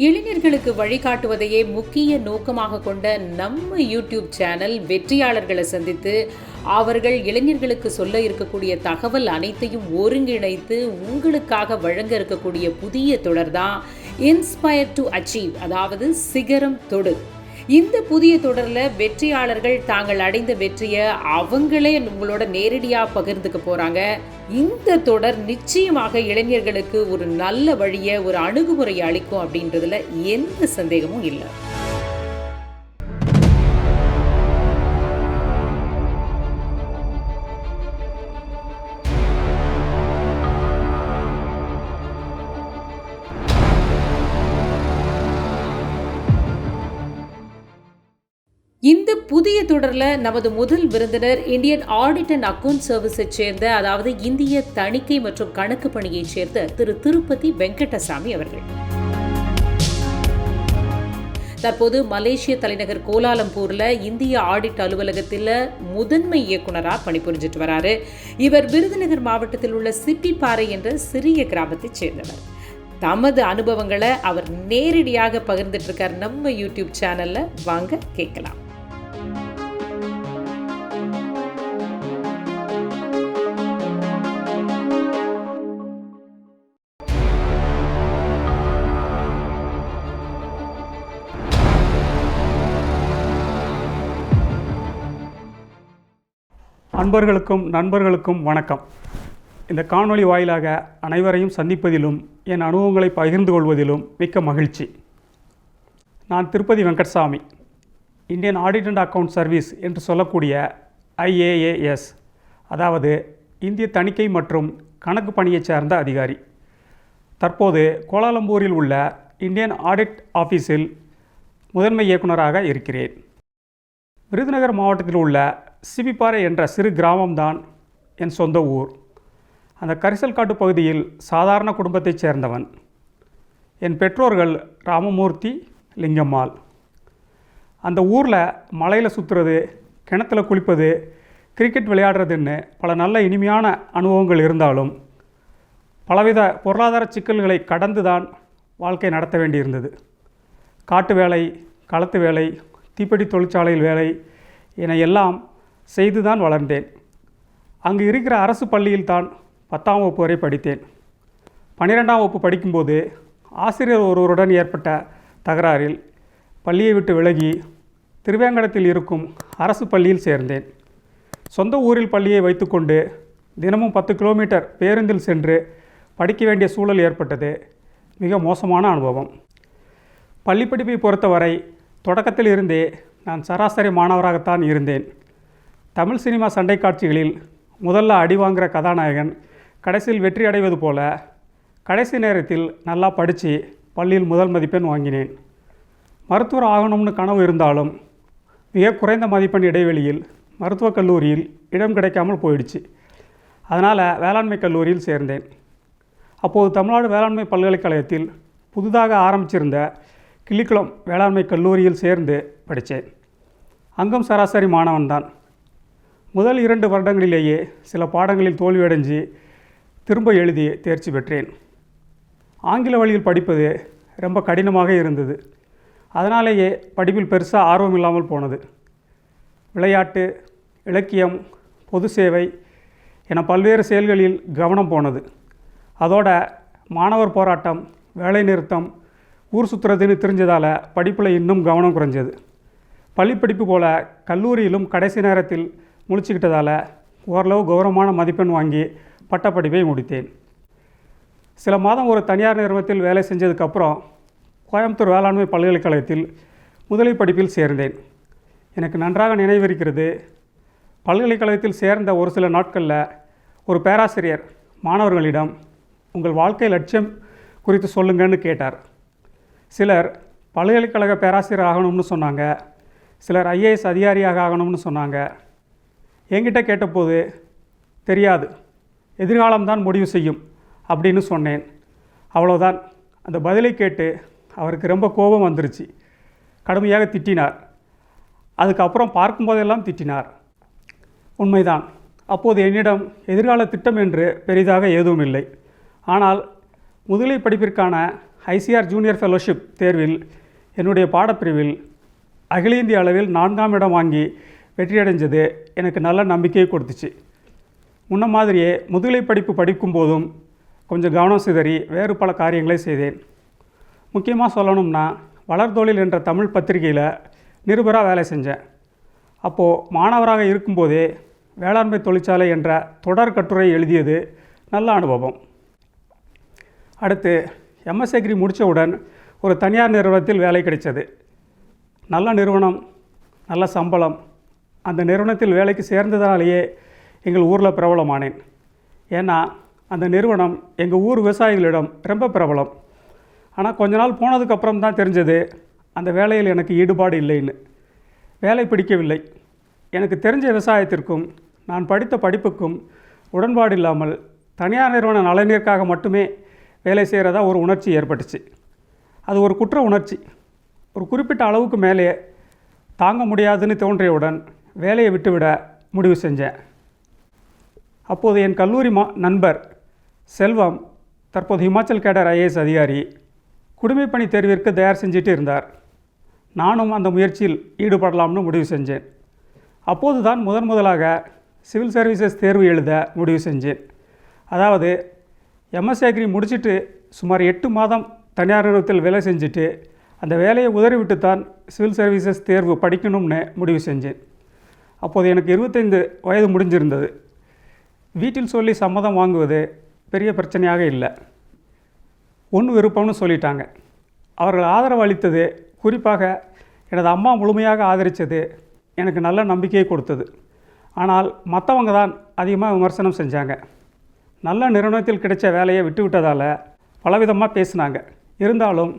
இளைஞர்களுக்கு வழிகாட்டுவதையே முக்கிய நோக்கமாக கொண்ட நம்ம யூடியூப் சேனல் வெற்றியாளர்களை சந்தித்து அவர்கள் இளைஞர்களுக்கு சொல்ல இருக்கக்கூடிய தகவல் அனைத்தையும் ஒருங்கிணைத்து உங்களுக்காக வழங்க இருக்கக்கூடிய புதிய தொடர் தான் இன்ஸ்பயர் டு அச்சீவ் அதாவது சிகரம் தொடு. இந்த புதிய தொடரில் வெற்றியாளர்கள் தாங்கள் அடைந்த வெற்றியை அவங்களே உங்களோட நேரடியாக பகிர்ந்துக்க போகிறாங்க இந்த தொடர் நிச்சயமாக இளைஞர்களுக்கு ஒரு நல்ல வழியை ஒரு அணுகுமுறையை அளிக்கும் அப்படின்றதுல எந்த சந்தேகமும் இல்லை. தொடரில் நமது முதல் விருந்தினர் இந்தியன் ஆடிட் அண்ட் அக்கவுண்ட் சர்வீஸை சேர்ந்த அதாவது இந்திய தணிக்கை மற்றும் கணக்கு பணியைச் சேர்ந்த திரு திருப்பதி வெங்கடசாமி அவர்கள். தற்போது மலேசிய தலைநகர் கோலாலம்பூர்ல இந்திய ஆடிட் அலுவலகத்தில் முதன்மை இயக்குனராக பணிபுரிஞ்சிட்டு வராரு. இவர் விருதுநகர் மாவட்டத்தில் உள்ள சிட்டிப்பாறை என்ற சிறிய கிராமத்தைச் சேர்ந்தவர். தமது அனுபவங்களை அவர் நேரடியாக பகிர்ந்துட்டு இருக்கார். நம்ம யூடியூப் சேனல்ல வாங்க கேட்கலாம். அன்பர்களுக்கும் நண்பர்களுக்கும் வணக்கம். இந்த காணொளி வாயிலாக அனைவரையும் சந்திப்பதிலும் என் அனுபவங்களை பகிர்ந்து கொள்வதிலும் மிக்க மகிழ்ச்சி. நான் Tirupati Venkatsami Indian audit and account service என்று சொல்லக்கூடிய ஐஏஏஎஸ் அதாவது இந்திய தணிக்கை மற்றும் கணக்கு பணியைச் சேர்ந்த அதிகாரி. தற்போது கோலாலம்பூரில் உள்ள இந்தியன் ஆடிட் ஆஃபீஸில் முதன்மை இயக்குனராக இருக்கிறேன். விருதுநகர் மாவட்டத்தில் உள்ள சிபிப்பாறை என்ற சிறு கிராமம்தான் என் சொந்த ஊர். அந்த கரிசல்காட்டு பகுதியில் சாதாரண குடும்பத்தைச் சேர்ந்தவன். என் பெற்றோர்கள் ராமமூர்த்தி லிங்கம்மாள். அந்த ஊரில் மலையில் சுற்றுறது கிணத்துல குளிப்பது கிரிக்கெட் விளையாடுறதுன்னு பல நல்ல இனிமையான அனுபவங்கள் இருந்தாலும் பலவித பொருளாதார சிக்கல்களை கடந்து தான் வாழ்க்கை நடத்த வேண்டியிருந்தது. காட்டு வேலை களத்து வேலை தீப்பெட்டி தொழிற்சாலையில் வேலை என எல்லாம் செய்து தான் வளர்ந்தேன். அங்கு இருக்கிற அரசு பள்ளியில் தான் பத்தாம் வகுப்பு வரை படித்தேன். பன்னிரெண்டாம் வகுப்பு படிக்கும்போது ஆசிரியர் ஒருவருடன் ஏற்பட்ட தகராறில் பள்ளியை விட்டு விலகி திருவேங்கடத்தில் இருக்கும் அரசு பள்ளியில் சேர்ந்தேன். சொந்த ஊரில் பள்ளியை வைத்துக்கொண்டு தினமும் பத்து கிலோமீட்டர் பேருந்தில் சென்று படிக்க வேண்டிய சூழல் ஏற்பட்டது. மிக மோசமான அனுபவம். பள்ளி படிப்பை பொறுத்தவரை தொடக்கத்தில் இருந்தே நான் சராசரி மாணவராகத்தான் இருந்தேன். தமிழ் சினிமா சண்டை காட்சிகளில் முதல்ல அடி வாங்குகிற கதாநாயகன் கடைசியில் வெற்றி அடைவது போல கடைசி நேரத்தில் நல்லா படித்து பள்ளியில் முதல் மதிப்பெண் வாங்கினேன். மருத்துவர் ஆகணும்னு கனவு இருந்தாலும் மிக குறைந்த மதிப்பெண் இடைவெளியில் மருத்துவக் கல்லூரியில் இடம் கிடைக்காமல் போயிடுச்சு. அதனால் வேளாண்மை கல்லூரியில் சேர்ந்தேன். அப்போது தமிழ்நாடு வேளாண்மை பல்கலைக்கழகத்தில் புதிதாக ஆரம்பிச்சிருந்த கிள்ளிக்குளம் வேளாண்மை கல்லூரியில் சேர்ந்து படித்தேன். அங்கும் சராசரி மாணவன்தான். முதல் இரண்டு வருடங்களிலேயே சில பாடங்களில் தோல்வியடைஞ்சு திரும்ப எழுதி தேர்ச்சி பெற்றேன். ஆங்கில வழியில் படிப்பது ரொம்ப கடினமாக இருந்தது. அதனாலேயே படிப்பில் பெருசாக ஆர்வம் இல்லாமல் போனது. விளையாட்டு இலக்கியம் பொது சேவை என பல்வேறு செயல்களில் கவனம் போனது. அதோட மாணவர் போராட்டம் வேலை நிறுத்தம் ஊர் சுற்றுறதுன்னு தெரிஞ்சதால் படிப்பில் இன்னும் கவனம் குறைஞ்சது. பள்ளிப்படிப்பு போல் கல்லூரியிலும் கடைசி நேரத்தில் முழிச்சுக்கிட்டதால் ஓரளவு கௌரவமான மதிப்பெண் வாங்கி பட்டப்படிப்பை முடித்தேன். சில மாதம் ஒரு தனியார் நிறுவனத்தில் வேலை செஞ்சதுக்கப்புறம் கோயம்புத்தூர் வேளாண்மை பல்கலைக்கழகத்தில் முதலை படிப்பில் சேர்ந்தேன். எனக்கு நன்றாக நினைவிருக்கிறது. பல்கலைக்கழகத்தில் சேர்ந்த ஒரு சில நாட்களில் ஒரு பேராசிரியர் மாணவர்களிடம் உங்கள் வாழ்க்கை லட்சியம் குறித்து சொல்லுங்கன்னு கேட்டார். சிலர் பல்கலைக்கழக பேராசிரியர் ஆகணும்னு சொன்னாங்க. சிலர் ஐஏஎஸ் அதிகாரியாக ஆகணும்னு சொன்னாங்க. என்கிட்ட கேட்டபோது தெரியாது எதிர்காலம்தான் முடிவு செய்யும் அப்படின்னு சொன்னேன். அவ்வளோதான் அந்த பதிலை கேட்டு அவருக்கு ரொம்ப கோபம் வந்துருச்சு. கடுமையாக திட்டினார். அதுக்கப்புறம் பார்க்கும்போதெல்லாம் திட்டினார். உண்மைதான். அப்போது என்னிடம் எதிர்கால திட்டம் என்று பெரிதாக எதுவும் இல்லை ஆனால் முதுகலை படிப்பிற்கான ஐசிஆர் ஜூனியர் ஃபெலோஷிப் தேர்வில் என்னுடைய பாடப்பிரிவில் அகில இந்திய அளவில் நான்காம் இடம் வாங்கி வெற்றியடைஞ்சது. எனக்கு நல்ல நம்பிக்கையை கொடுத்துச்சு. முன்ன மாதிரியே முதுகலை படிப்பு படிக்கும் போதும் கொஞ்சம் கவனம் சிதறி வேறு பல காரியங்களை செய்தேன். முக்கியமாக சொல்லணும்னா வளர்தொழில் என்ற தமிழ் பத்திரிகையில் நிருபராக வேலை செஞ்சேன். அப்போது மாணவராக இருக்கும்போதே வேளாண்மை தொழிற்சாலை என்ற தொடர் கட்டுரை எழுதியது நல்ல அனுபவம். அடுத்து எம்எஸ் அக்ரி முடித்தவுடன் ஒரு தனியார் நிறுவனத்தில் வேலை கிடைச்சது. நல்ல நிறுவனம் நல்ல சம்பளம் அந்த நிறுவனத்தில் வேலைக்கு சேர்ந்ததாலேயே எங்கள் ஊரில் பிரபலமானேன். ஏன்னா அந்த நிறுவனம் எங்கள் ஊர் விவசாயிகளிடம் ரொம்ப பிரபலம். ஆனால் கொஞ்ச நாள் போனதுக்கப்புறம் தான் தெரிஞ்சது அந்த வேலையில் எனக்கு ஈடுபாடு இல்லைன்னு. வேலை பிடிக்கவில்லை. எனக்கு தெரிஞ்ச விவசாயத்திற்கும் நான் படித்த படிப்புக்கும் உடன்பாடு இல்லாமல் தனியார் நிறுவன நலனிற்காக மட்டுமே வேலை செய்கிறதா ஒரு உணர்ச்சி ஏற்பட்டுச்சு. அது ஒரு குற்ற உணர்ச்சி. ஒரு குறிப்பிட்ட அளவுக்கு மேலே தாங்க முடியாதுன்னு தோன்றியவுடன் வேலையை விட்டுவிட முடிவு செஞ்சேன் அப்போது என் கல்லூரி மா நண்பர் செல்வம் தற்போது ஹிமாச்சல் கேடர் ஐஏஎஸ் அதிகாரி குடிமைப்பணி தேர்விற்கு தயார் செஞ்சுட்டு இருந்தார். நானும் அந்த முயற்சியில் ஈடுபடலாம்னு முடிவு செஞ்சேன். அப்போது தான் முதன் முதலாக சிவில் சர்வீசஸ் தேர்வு எழுத முடிவு செஞ்சேன். அதாவது எம்எஸ் அக்ரி முடிச்சுட்டு சுமார் எட்டு மாதம் தனியார் நிறுவனத்தில் வேலை செஞ்சுட்டு அந்த வேலையை உதறிவிட்டு தான் சிவில் சர்வீசஸ் தேர்வு படிக்கணும்னு முடிவு செஞ்சேன். அப்போது எனக்கு இருபத்தைந்து வயது முடிஞ்சிருந்தது. வீட்டில் சொல்லி சம்மதம் வாங்குவது பெரிய பிரச்சனையாக இல்லை. ஒன்று விருப்பம்னு சொல்லிட்டாங்க. அவர்கள் ஆதரவு அளித்தது குறிப்பாக எனது அம்மா முழுமையாக ஆதரித்தது எனக்கு நல்ல நம்பிக்கையை கொடுத்தது. ஆனால் மற்றவங்க தான் அதிகமாக விமர்சனம் செஞ்சாங்க. நல்ல நிறுவனத்தில் கிடைச்ச வேலையை விட்டு விட்டதால் பலவிதமாக பேசினாங்க. இருந்தாலும்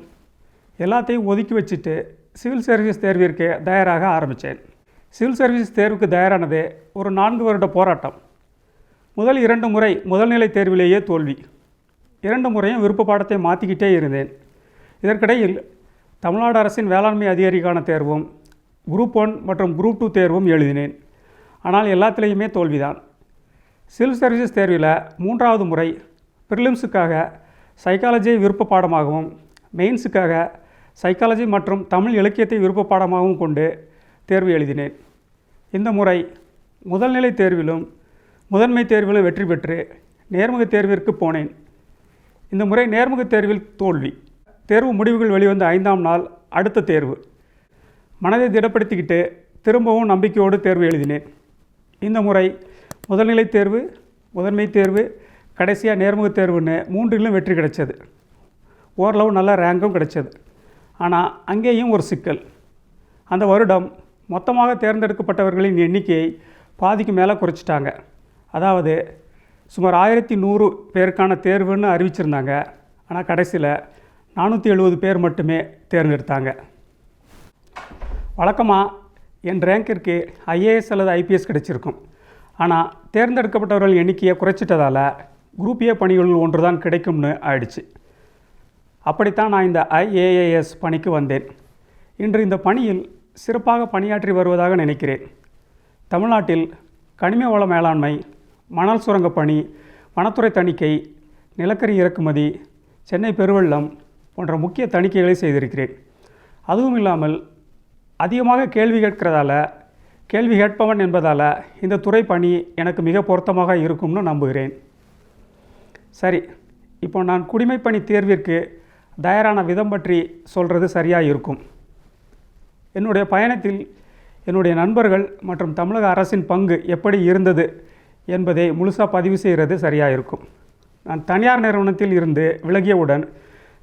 எல்லாத்தையும் ஒதுக்கி வச்சுட்டு சிவில் சர்வீஸ் தேர்விற்கு தயாராக ஆரம்பித்தேன். சிவில் சர்வீஸ் தேர்வுக்கு தயாரானது ஒரு நான்கு வருட போராட்டம். முதல் இரண்டு முறை முதல்நிலை தேர்விலேயே தோல்வி. இரண்டு முறையும் விருப்ப பாடத்தை மாற்றிக்கிட்டே இருந்தேன். இதற்கிடையில் தமிழ்நாடு அரசின் வேளாண்மை அதிகாரிக்கான தேர்வும் குரூப் ஒன் மற்றும் குரூப் டூ தேர்வும் எழுதினேன். ஆனால் எல்லாத்துலேயுமே தோல்விதான். சிவில் சர்வீசஸ் தேர்வில் மூன்றாவது முறை ப்ரிலிம்ஸுக்காக சைக்காலஜியை விருப்ப பாடமாகவும் மெயின்ஸுக்காக சைக்காலஜி மற்றும் தமிழ் இலக்கியத்தை விருப்ப பாடமாகவும் கொண்டு தேர்வு எழுதினேன். இந்த முறை முதல்நிலை தேர்விலும் முதன்மை தேர்விலும் வெற்றி பெற்று நேர்முக தேர்விற்கு போனேன். இந்த முறை நேர்முக தேர்வில் தோல்வி. தேர்வு முடிவுகள் வெளிவந்த ஐந்தாம் நாள் அடுத்த தேர்வு. மனதை திடப்படுத்திக்கிட்டு திரும்பவும் நம்பிக்கையோடு தேர்வு எழுதினேன். இந்த முறை முதல்நிலை தேர்வு முதன்மை தேர்வு கடைசியாக நேர்முக தேர்வுன்னு மூன்றிலும் வெற்றி கிடைச்சது. ஓரளவு நல்ல ரேங்கும் கிடைச்சது. ஆனால் அங்கேயும் ஒரு சிக்கல். அந்த வருடம் மொத்தமாக தேர்ந்தெடுக்கப்பட்டவர்களின் எண்ணிக்கையை பாதிக்கு மேலே குறைச்சிட்டாங்க. அதாவது சுமார் ஆயிரத்தி நூறு பேருக்கான தேர்வுன்னு அறிவிச்சிருந்தாங்க. ஆனால் கடைசியில் நானூற்றி எழுபது பேர் மட்டுமே தேர்ந்தெடுத்தாங்க. வழக்கமாக என் ரேங்கிற்கு ஐஏஎஸ் அல்லது ஐபிஎஸ் கிடைச்சிருக்கும். ஆனால் தேர்ந்தெடுக்கப்பட்டவர்கள் எண்ணிக்கையை குறைச்சிட்டதால் குரூப் ஏ பணிகளில் ஒன்று தான் கிடைக்கும்னு ஆயிடுச்சு. அப்படித்தான் நான் இந்த ஐஏஏஎஸ் பணிக்கு வந்தேன். இன்று இந்த பணியில் சிறப்பாக பணியாற்றி வருவதாக நினைக்கிறேன். தமிழ்நாட்டில் கனிம வள மேலாண்மை மணல் சுரங்கப் பணி வனத்துறை தணிக்கை நிலக்கரி இறக்குமதி சென்னை பெருவெள்ளம் போன்ற முக்கிய தணிக்கைகளை செய்திருக்கிறேன். அதுவும் இல்லாமல் அதிகமாக கேள்வி கேட்கிறதால கேள்வி கேட்பவன் என்பதால் இந்த துறை பணி எனக்கு மிக பொருத்தமாக இருக்கும்னு நம்புகிறேன். சரி இப்போ நான் குடிமைப்பணி தேர்விற்கு தயாரான விதம் பற்றி சொல்கிறது சரியாக இருக்கும் என்னுடைய பயணத்தில் என்னுடைய நண்பர்கள் மற்றும் தமிழக அரசின் பங்கு எப்படி இருந்தது என்பதை முழுசாக பதிவு செய்கிறது சரியாக இருக்கும் நான் தனியார் நிறுவனத்தில் இருந்து விலகியவுடன்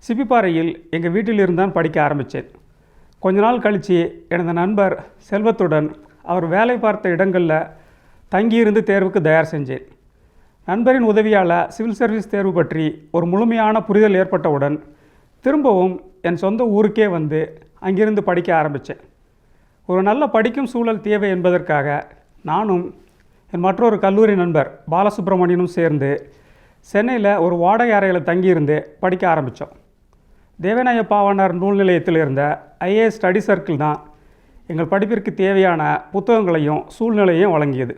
சிப்பிப்பாறையில் எங்கள் வீட்டில் இருந்தான் படிக்க ஆரம்பித்தேன் கொஞ்ச நாள் கழித்து எனது நண்பர் செல்வத்துடன் அவர் வேலை பார்த்த இடங்களில் தங்கியிருந்து தேர்வுக்கு தயார் செஞ்சேன். நண்பரின் உதவியால் சிவில் சர்வீஸ் தேர்வு பற்றி ஒரு முழுமையான புரிதல் ஏற்பட்டவுடன் திரும்பவும் என் சொந்த ஊருக்கே வந்து அங்கிருந்து படிக்க ஆரம்பித்தேன். ஒரு நல்ல படிக்கும் சூழல் தேவை என்பதற்காக நானும் என் மற்றொரு கல்லூரி நண்பர் பாலசுப்ரமணியனும் சேர்ந்து சென்னையில் ஒரு வாடகை அறையில் தங்கியிருந்து படிக்க ஆரம்பித்தோம். தேவநாய பாவனார் நூல் நிலையத்தில் இருந்த ஐஏஎஸ் ஸ்டடி சர்க்கிள் தான் எங்கள் படிப்பிற்கு தேவையான புத்தகங்களையும் சூழ்நிலையும் வழங்கியது.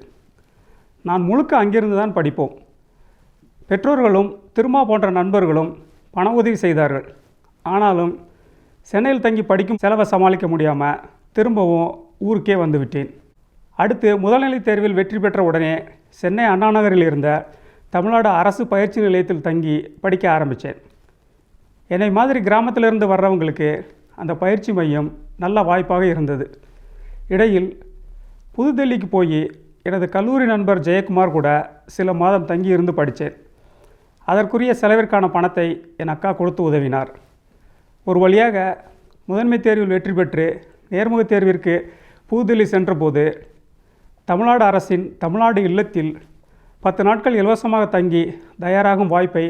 நான் முழுக்க அங்கிருந்து தான் படிப்போம். பெற்றோர்களும் திருமா போன்ற நண்பர்களும் பண உதவி செய்தார்கள். ஆனாலும் சென்னையில் தங்கி படிக்கும் செலவை சமாளிக்க முடியாமல் திரும்பவும் ஊருக்கே வந்துவிட்டேன் அடுத்து முதல்நிலை தேர்வில் வெற்றி பெற்ற உடனே சென்னை அண்ணா நகரில் இருந்த தமிழ்நாடு அரசு பயிற்சி நிலையத்தில் தங்கி படிக்க ஆரம்பித்தேன். என்னை மாதிரி கிராமத்திலிருந்து வர்றவங்களுக்கு அந்த பயிற்சி மையம் நல்ல வாய்ப்பாக இருந்தது. இடையில் புதுடெல்லிக்கு போய் எனது கல்லூரி நண்பர் ஜெயக்குமார் கூட சில மாதம் தங்கி இருந்து படித்தேன். அதற்குரிய செலவிற்கான பணத்தை என் அக்கா கொடுத்து உதவினார். ஒரு வழியாக முதன்மை தேர்வில் வெற்றி பெற்று நேர்முகத் தேர்விற்கு புதுதில்லி சென்றபோது தமிழ்நாடு அரசின் தமிழ்நாடு இல்லத்தில் பத்து நாட்கள் இலவசமாக தங்கி தயாராகும் வாய்ப்பை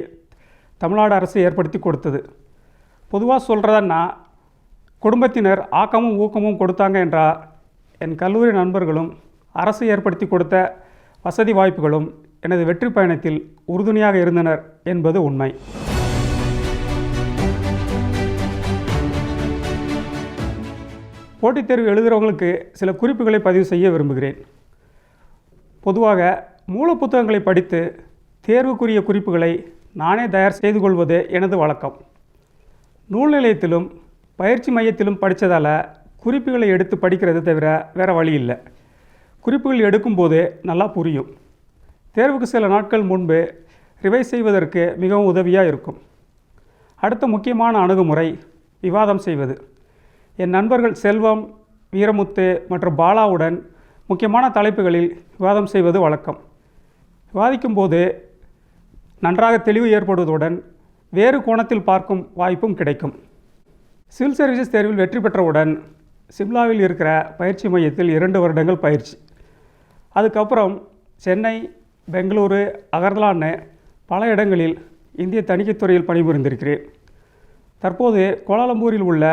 தமிழ்நாடு அரசு ஏற்படுத்தி கொடுத்தது. பொதுவாக சொல்கிறதன்னா குடும்பத்தினர் ஆக்கமும் ஊக்கமும் கொடுத்தாங்க என்றால் என் கல்லூரி நண்பர்களும் அரசு ஏற்படுத்தி கொடுத்த வசதி வாய்ப்புகளும் எனது வெற்றி பயணத்தில் உறுதுணையாக இருந்தனர் என்பது உண்மை. போட்டித் தேர்வு எழுதுகிறவங்களுக்கு சில குறிப்புகளை பதிவு செய்ய விரும்புகிறேன். பொதுவாக மூல புத்தகங்களை படித்து தேர்வுக்குரிய குறிப்புகளை நானே தயார் செய்து கொள்வது எனது வழக்கம். நூல் நிலையத்திலும் பயிற்சி மையத்திலும் படித்ததால் குறிப்புகளை எடுத்து படிக்கிறது தவிர வேறு வழி இல்லை. குறிப்புகள் எடுக்கும்போது நல்லா புரியும். தேர்வுக்கு சில நாட்கள் முன்பு ரிவைஸ் செய்வதற்கு மிகவும் உதவியாக இருக்கும். அடுத்த முக்கியமான அணுகுமுறை விவாதம் செய்வது. என் நண்பர்கள் செல்வம் வீரமுத்து மற்றும் பாலாவுடன் முக்கியமான தலைப்புகளில் விவாதம் செய்வது வழக்கம். விவாதிக்கும்போது நன்றாக தெளிவு ஏற்படுவதுடன் வேறு கோணத்தில் பார்க்கும் வாய்ப்பும் கிடைக்கும். சிவில் சர்வீசஸ் தேர்வில் வெற்றி பெற்றவுடன் சிம்லாவில் இருக்கிற பயிற்சி மையத்தில் இரண்டு வருடங்கள் பயிற்சி. அதுக்கப்புறம் சென்னை பெங்களூரு அகர்தலான்னு பல இடங்களில் இந்திய தணிக்கைத்துறையில் பணிபுரிந்திருக்கிறேன். தற்போது கோலாலம்பூரில் உள்ள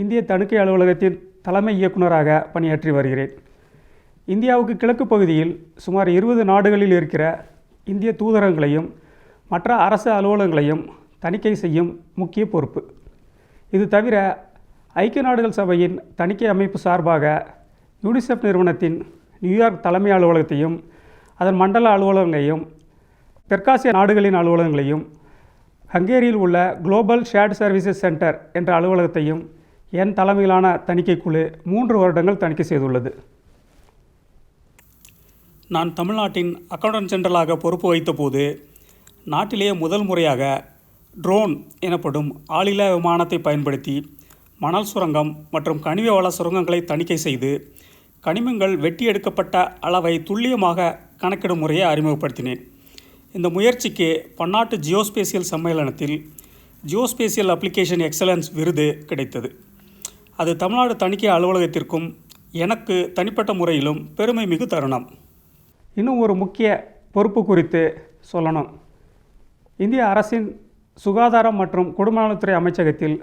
இந்திய தணிக்கை அலுவலகத்தின் தலைமை இயக்குநராக பணியாற்றி வருகிறேன். இந்தியாவுக்கு கிழக்கு பகுதியில் சுமார் இருபது நாடுகளில் இருக்கிற இந்திய தூதரங்களையும் மற்ற அரசு அலுவலகங்களையும் தணிக்கை செய்யும் முக்கிய பொறுப்பு. இது தவிர ஐக்கிய நாடுகள் சபையின் தணிக்கை அமைப்பு சார்பாக யூனிசெஃப் நிறுவனத்தின் நியூயார்க் தலைமை அலுவலகத்தையும் அதன் மண்டல அலுவலகங்களையும் தெற்காசிய நாடுகளின் அலுவலகங்களையும் ஹங்கேரியில் உள்ள குளோபல் ஷேர்ட் சர்வீசஸ் சென்டர் என்ற அலுவலகத்தையும் என் தலைமையிலான தணிக்கை குழு மூன்று வருடங்கள் தணிக்கை செய்துள்ளது. நான் தமிழ்நாட்டின் அக்கௌண்டன்ட் ஜெனரலாக பொறுப்பு வைத்தபோது நாட்டிலேயே முதல் முறையாக ட்ரோன் எனப்படும் ஆளில்லா விமானத்தை பயன்படுத்தி மணல் சுரங்கம் மற்றும் கனிம வள சுரங்கங்களை தணிக்கை செய்து கனிமங்கள் வெட்டி எடுக்கப்பட்ட அளவை துல்லியமாக கணக்கிடும் முறையை அறிமுகப்படுத்தினேன். இந்த முயற்சிக்கு பன்னாட்டு ஜியோஸ்பேசியல் சம்மேளனத்தில் ஜியோஸ்பேசியல் அப்ளிகேஷன் எக்ஸலன்ஸ் விருது கிடைத்தது. அது தமிழ்நாடு தணிக்கை அலுவலகத்திற்கும் எனக்கு தனிப்பட்ட முறையிலும் பெருமை மிகு தருணம். இன்னும் ஒரு முக்கிய பொறுப்பு குறித்து சொல்லணும். இந்திய அரசின் சுகாதாரம் மற்றும் குடும்பநலத்துறை அமைச்சகத்தில்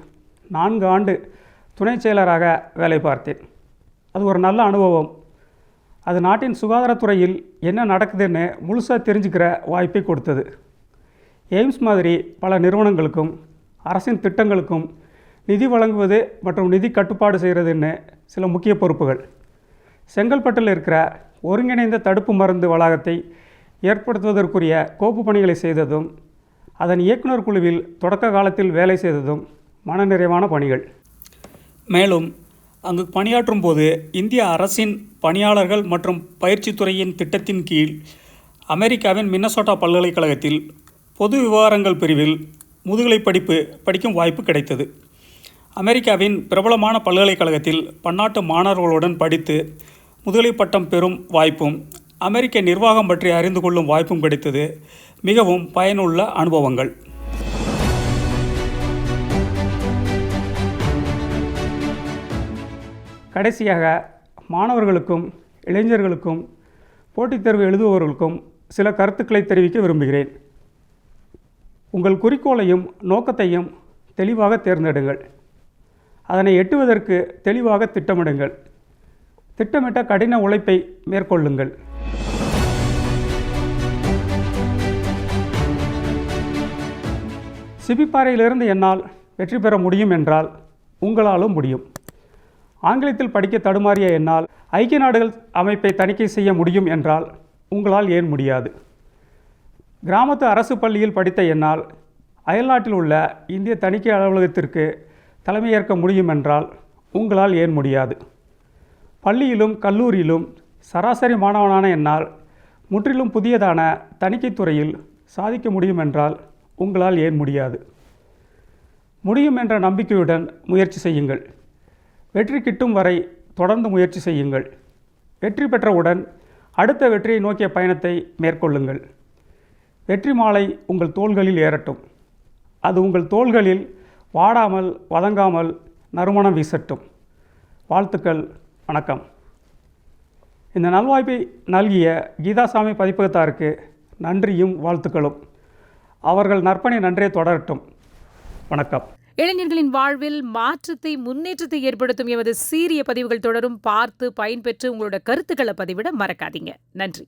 நான்கு ஆண்டு துணை செயலராக வேலை பார்த்தேன். அது ஒரு நல்ல அனுபவம். அது நாட்டின் சுகாதாரத்துறையில் என்ன நடக்குதுன்னு முழுசாக தெரிஞ்சுக்கிற வாய்ப்பை கொடுத்தது. எய்ம்ஸ் மாதிரி பல நிறுவனங்களுக்கும் அரசின் திட்டங்களுக்கும் நிதி வழங்குவது மற்றும் நிதி கட்டுப்பாடு செய்கிறதுன்னு சில முக்கிய பொறுப்புகள். செங்கல்பட்டில் இருக்கிற ஒருங்கிணைந்த தடுப்பு மருந்து வளாகத்தை ஏற்படுத்துவதற்குரிய கோப்பு பணிகளை செய்ததும் அதன் இயக்குனர் குழுவில் தொடக்க காலத்தில் வேலை செய்ததும் மனநிறைவான பணிகள். மேலும் அங்கு பணியாற்றும் போது இந்திய அரசின் பணியாளர்கள் மற்றும் பயிற்சித்துறையின் திட்டத்தின் கீழ் அமெரிக்காவின் மின்னசோட்டா பல்கலைக்கழகத்தில் பொது விவகாரங்கள் பிரிவில் முதுகலை படிப்பு படிக்கும் வாய்ப்பு கிடைத்தது. அமெரிக்காவின் பிரபலமான பல்கலைக்கழகத்தில் பன்னாட்டு மாணவர்களுடன் படித்து முதுகலை பட்டம் பெறும் வாய்ப்பும் அமெரிக்க நிர்வாகம் பற்றி அறிந்து கொள்ளும் வாய்ப்பும் கிடைத்தது. மிகவும் பயனுள்ள அனுபவங்கள். கடைசியாக மாணவர்களுக்கும் இளைஞர்களுக்கும் போட்டித் தேர்வு எழுதுபவர்களுக்கும் சில கருத்துக்களை தெரிவிக்க விரும்புகிறேன். உங்கள் குறிக்கோளையும் நோக்கத்தையும் தெளிவாக தேர்ந்தெடுங்கள். அதனை எட்டுவதற்கு தெளிவாக திட்டமிடுங்கள். திட்டமிட்ட கடின உழைப்பை மேற்கொள்ளுங்கள். சிபிப்பாறையிலிருந்து என்னால் வெற்றி பெற முடியும் என்றால் உங்களாலும் முடியும். ஆங்கிலத்தில் படிக்க தடுமாறிய என்னால் ஐக்கிய நாடுகள் அமைப்பை தணிக்கை செய்ய முடியும் என்றால் உங்களால் ஏன் முடியாது? கிராமத்து அரசு பள்ளியில் படித்த என்னால் அயல்நாட்டில் உள்ள இந்திய தணிக்கை அலுவலகத்திற்கு தலைமையேற்க முடியும் என்றால் உங்களால் ஏன் முடியாது? பள்ளியிலும் கல்லூரியிலும் சராசரி மாணவனான என்னால் முற்றிலும் புதியதான தணிக்கைத்துறையில் சாதிக்க முடியும் என்றால் உங்களால் ஏன் முடியாது? முடியும் என்ற நம்பிக்கையுடன் முயற்சி செய்யுங்கள். வெற்றி கிட்டும் வரை தொடர்ந்து முயற்சி செய்யுங்கள். வெற்றி பெற்றவுடன் அடுத்த வெற்றியை நோக்கிய பயணத்தை மேற்கொள்ளுங்கள். வெற்றி மாலை உங்கள் தோள்களில் ஏறட்டும். அது உங்கள் தோள்களில் வாடாமல் வதங்காமல் நறுமணம் வீசட்டும். வாழ்த்துக்கள் வணக்கம். இந்த நல்வாய்ப்பை நல்கிய கீதாசாமி பதிப்பகத்தாருக்கு நன்றியும் வாழ்த்துக்களும். அவர்கள் நற்பணி நன்றே தொடரட்டும். வணக்கம். இளைஞர்களின் வாழ்வில் மாற்றத்தை முன்னேற்றத்தை ஏற்படுத்தும் எமது சீரிய பதிவுகள் தொடரும் பார்த்து பயன்பெற்று உங்களோட கருத்துக்களை பதிவிட மறக்காதீங்க. நன்றி.